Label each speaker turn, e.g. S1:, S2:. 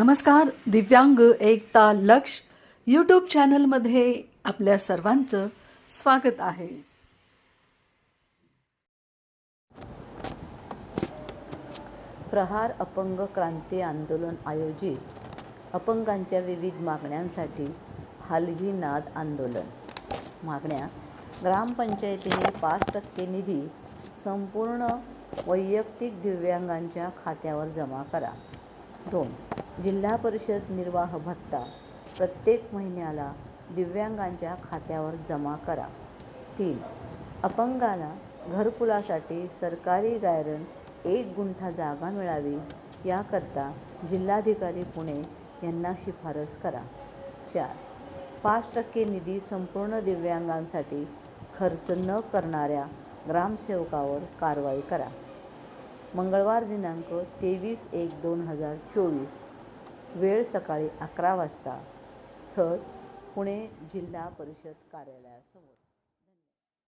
S1: नमस्कार दिव्यांग एकता लक्ष यूट्यूब चॅनलमध्ये आपल्या सर्वांचं स्वागत आहे.
S2: प्रहार अपंग क्रांती आंदोलन आयोजित. अपंगांच्या विविध मागण्यांसाठी हलगी नाद आंदोलन. मागण्या ग्रामपंचायतीने पाच टक्के निधी संपूर्ण वैयक्तिक दिव्यांगांच्या खात्यावर जमा करा. दोन. जिल्हा परिषद निर्वाह भत्ता. प्रत्येक महिन्याला दिव्यांगांच्या खात्यावर जमा करा. तीन. अपंगाला घरकुलासाठी सरकारी गायरन एक गुंठा जागा मिळावी याकरता जिल्हाधिकारी पुणे यांना शिफारस करा. चार. पाच टक्के निधी संपूर्ण दिव्यांगांसाठी खर्च न करणाऱ्या ग्रामसेवकावर कारवाई करा. मंगळवार दिनांक तेवीस एक दोन हजार चोवीस वेळ सकाळी अकरा वाजता स्थळ पुणे जिल्हा परिषद कार्यालयासमोर.